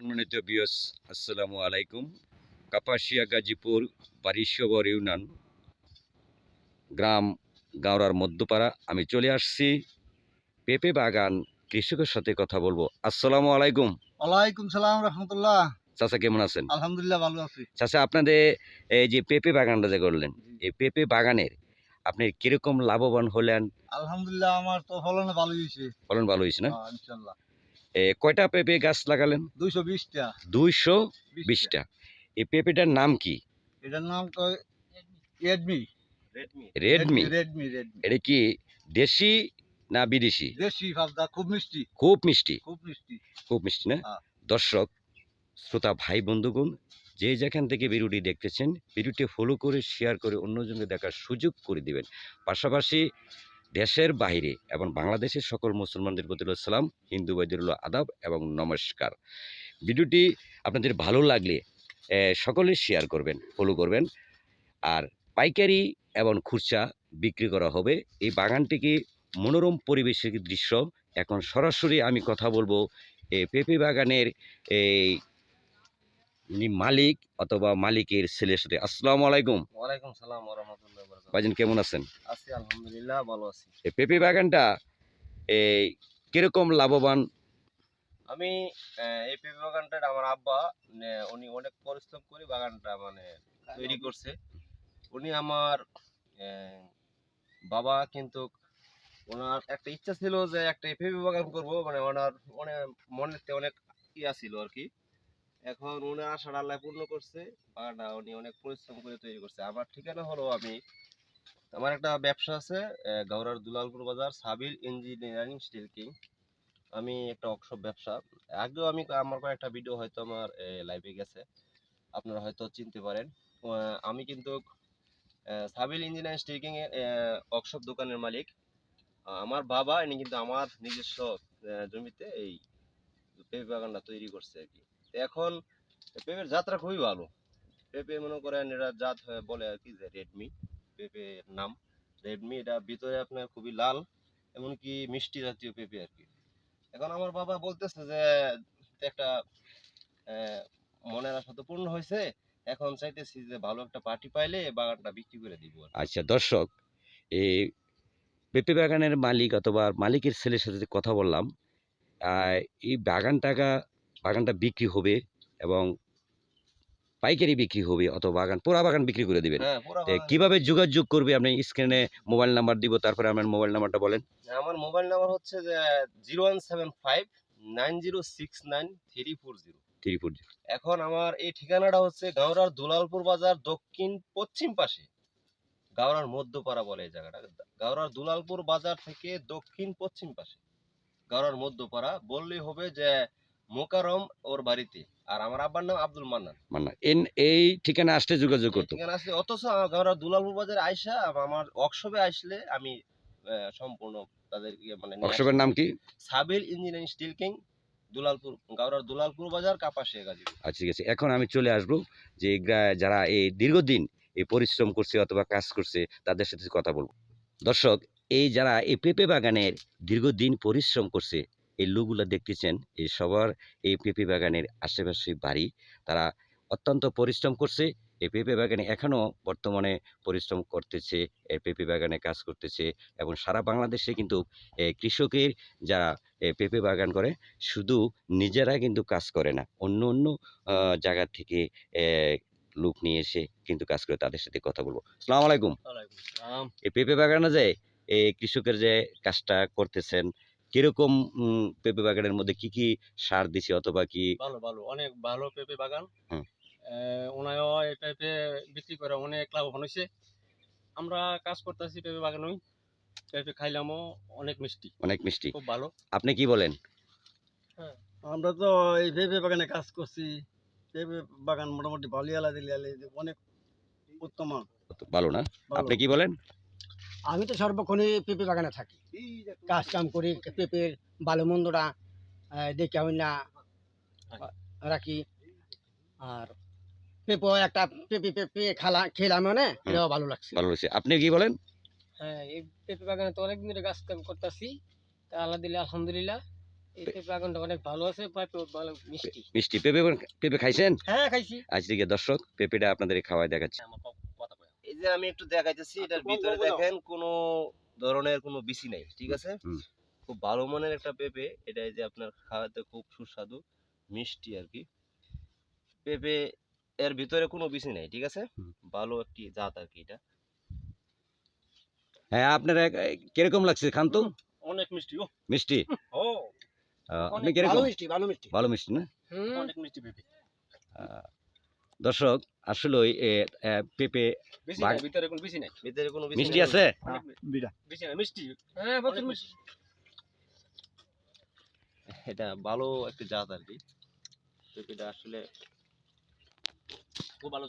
সম্মানিত বিয়স আসসালামু আলাইকুম। কাপাসিয়া গাজীপুর পারিশ্বর ইউনিয়ন গ্রাম গাওড়ার মধ্যপাড়া। আমি চলে আসছি পেঁপে বাগান কৃষকের সাথে কথা বলব। আসসালামু আলাইকুম। ওয়ালাইকুম সালাম রহমতুল্লাহ। চাচা কেমন আছেন? আলহামদুলিল্লাহ ভালো আছি। চাচা আপনাদের এই যে পেঁপে বাগানটা যে করলেন এই পেঁপে বাগানের আপনি কীরকম লাভবান হলেন? আলহামদুলিল্লাহ আমার তো ফলনে ভালো হয়েছে। ফলন ভালো হয়েছে না? ইনশাল্লাহ কয়টা পেঁপে গাছ লাগালেন? দুইশো বিশটা। দুইশো বিশটা। এই পেঁপেটার নাম কি? এটার নাম তো রেডমি। রেডমি। রেডমি? রেডমি এটা কি দেশি না বিদেশি? দেশি খুব মিষ্টি। খুব মিষ্টি। খুব মিষ্টি। খুব মিষ্টি না? হ্যাঁ। দর্শক শ্রোতা ভাই বন্ধুগণ যে যেখান থেকে ভিডিওটি দেখতেছেন ভিডিওটি ফলো করে শেয়ার করে অন্যজনকে দেখার সুযোগ করে দিবেন। পাশাপাশি দেশের বাইরে এবং বাংলাদেশের সকল মুসলমানদের প্রতি সালাম, হিন্দু রইল আদাব এবং নমস্কার। ভিডিওটি আপনাদের ভালো লাগলে সকলে শেয়ার করবেন ফলো করবেন। আর পাইকারি এবং খুচরা বিক্রি করা হবে। এই বাগানটিকে মনোরম পরিবেশের দৃশ্য। এখন সরাসরি আমি কথা বলব পেঁপে বাগানের, এই যিনি মালিক অথবা মালিকের ছেলের সাথে। আসসালামু আলাইকুম। ওয়ালাইকুম সালাম রহমতুল্লাহ ভাইজান কেমন আছেন? আছি আলহামদুলিল্লাহ ভালো আছি। এই পেঁপে বাগানটা এই কীরকম লাভবান? আমি এই পেঁপে বাগানটা আমার আব্বা উনি অনেক পরিশ্রম করে বাগানটা মানে তৈরি করছে। উনি আমার বাবা কিন্তু ওনার একটা ইচ্ছা ছিল যে একটা পেঁপে বাগান করব মানে ওনার অনেক মনেতে অনেক ইয়া ছিল আর কি। এখন উনি আশার আল্লাহ পূর্ণ করছে বাগানটা উনি অনেক পরিশ্রম করে তৈরি করছে। আমার ঠিকানা হলো আমি আমার একটা ব্যবসা আছে আহ, গাউরার দুলালপুর বাজার সাবিল ইঞ্জিনিয়ারিং স্টিল কিং। আমি একটা ওয়ার্কশপ ব্যবসা। আগেও আমি আমার কয়েকটা ভিডিও হয়তো আমার লাইভে গেছে। আপনারা হয়তো চিনতে পারেন। আমি কিন্তু সাবিল ইঞ্জিনিয়ারিং স্টিকিং এর ওয়ার্কশপ দোকানের মালিক। আমার বাবা ইনি কিন্তু আমার নিজস্ব জমিতে এই পেঁপে বাগানটা তৈরি করছে আর কি। এখন পেঁপের যাত্রা খুবই ভালো। পেঁপে মনে করেন এরা জাত বলে আর কি যে রেডমি, পেঁপের নাম। রেডমি, এটা ভিতরে আপনার খুবই লাল, এমনকি মিষ্টি জাতীয় পেঁপে আর কি। এখন আমার বাবা বলতেছে যে, একটা মনের আশা তো পূর্ণ হয়েছে, এখন চাইতেছি যে ভালো একটা পার্টি পাইলে বাগানটা বিক্রি করে দিব আচ্ছা দর্শক, এই পেঁপে বাগানের মালিক অথবা মালিকের ছেলের সাথে কথা বললাম এই বাগানটাকা বাগানটা বিক্রি হবে এবং পাইকারি বিক্রি হবে অথবা বাগান পুরা বাগান বিক্রি করে দিবেন। হ্যাঁ কীভাবে যোগাযোগ করবে আপনি স্ক্রিনে মোবাইল নাম্বার দিব তারপরে আমার মোবাইল নাম্বারটা বলেন। আমার মোবাইল নাম্বার হচ্ছে zero one seven five nine zero six nine three four zero Tripura এখন আমার এই ঠিকানাটা হচ্ছে গাওরার দুলালপুর বাজার দক্ষিণ পশ্চিম পাশে। গাওরার মধ্যপাড়া বলে এই জায়গাটা। গাওরার দুলালপুর বাজার থেকে দক্ষিণ পশ্চিম পাশে। গাওরার মধ্যপাড়া। বললেই হবে যে মোকারম ওর বাড়িতে। আর আমার আব্বার নাম আব্দুল মান্নান। মানে এন এই ঠিকানা আসতে যোগাযোগ করতো? ঠিকানা আছে অথচ আমার দুলালপুর বাজারে আইসা আমার ওয়ার্কশপে আসলে আমি সম্পূর্ণ তাদেরকে মানে ওয়ার্কশপের নাম কি? Sabil engineering steel king Dulalpur গাওরার Dulalpur বাজার কাপাসিয়া আচ্ছা ঠিক আছে। এখন আমি চলে আসব যে যারা এই দীর্ঘদিন এই পরিশ্রম করছে অথবা কাজ করছে তাদের সাথে কথা বলব। দর্শক এই যারা এই পেঁপে বাগানের দীর্ঘদিন পরিশ্রম করছে এই লোকগুলো দেখতেছেন এই সবার এই পেঁপে বাগানের আশেপাশে বাড়ি তারা অত্যন্ত পরিশ্রম করছে। এই পেঁপে বাগানে এখনও বর্তমানে পরিশ্রম করতেছে এই পেঁপে বাগানে কাজ করতেছে এবং সারা বাংলাদেশে কিন্তু কৃষকের যারা পেঁপে বাগান করে শুধু নিজেরা কিন্তু কাজ করে না অন্য অন্য জায়গা থেকে লোক নিয়ে এসে কিন্তু কাজ করে তাদের সাথে কথা বলব। সালাম আলাইকুম এই পেঁপে বাগানে যে এই কৃষকের যে কাজটা করতেছেন কীরকম পেঁপে বাগানের মধ্যে কি কি সার দিছে অথবা কি ভালো ভালো অনেক ভালো পেঁপে বাগান। হুম। ওনায়ও পেঁপে বিক্রি করে অনেক লাভবান হয়েছে আমরা কাজ করতেছি পেঁপে বাগানই পেঁপে খাইলামও অনেক মিষ্টি। অনেক মিষ্টি। খুব ভালো। আপনি কি বলেন? আমরা তো এই পেঁপে বাগানে কাজ করছি। পেঁপে বাগান মোটামুটি ভালো আলা দিলে অনেক উত্তম। ভালো না? আপনি কি বলেন? আমি তো সর্বক্ষণই পেঁপে বাগানে থাকি। কাজ কাম করি পেঁপের আহ, দেখে আমি না রাখি। আর পেঁপে একটা পেঁপে পেঁপে খালা খেলাম মানে এটাও ভালো লাগছে। ভালো লাগছে। আপনি কি বলেন? হ্যাঁ এই পেঁপে বাগানে তো অনেকদিন ধরে গাছ কাম করতেছি। তা আল্লাহ দিলে আলহামদুলিল্লাহ এই পেঁপে বাগানটা অনেক ভালো আছে পেঁপে মিষ্টি। মিষ্টি। পেঁপে পেঁপে খাইছেন? হ্যাঁ খাইছি। আজ থেকে দর্শক পেঁপেটা আপনাদের খাওয়ায় দেখাচ্ছি। এই যে আমি একটু দেখাইতেছি এটার ভিতরে দেখেন কোনো ধরনের কোনো বিসি নাই ঠিক আছে? খুব ভালো মানের একটা পেঁপে এটা যে আপনার খাওয়াতে খুব সুস্বাদু মিষ্টি আর কি। পেঁপে এর ভিতরে কোনো বিসি নাই ঠিক আছে? ভালো একটি জাত আর কি এটা। হ্যাঁ আপনারা কীরকম লাগছে খান তো অনেক মিষ্টি ও। মিষ্টি? ও। আপনি কীরকম? ভালো মিষ্টি ভালো মিষ্টি। ভালো মিষ্টি না? অনেক মিষ্টি পেঁপে দর্শক আসলে পেঁপে বেশি বাগ- ভিতরে কোনো বেশি নাই। ভিতরে কোনো মিষ্টি আছে? হ্যাঁ এটা ভালো একটা জাত আর কি। পেঁপেটা আসলে খুব ভালো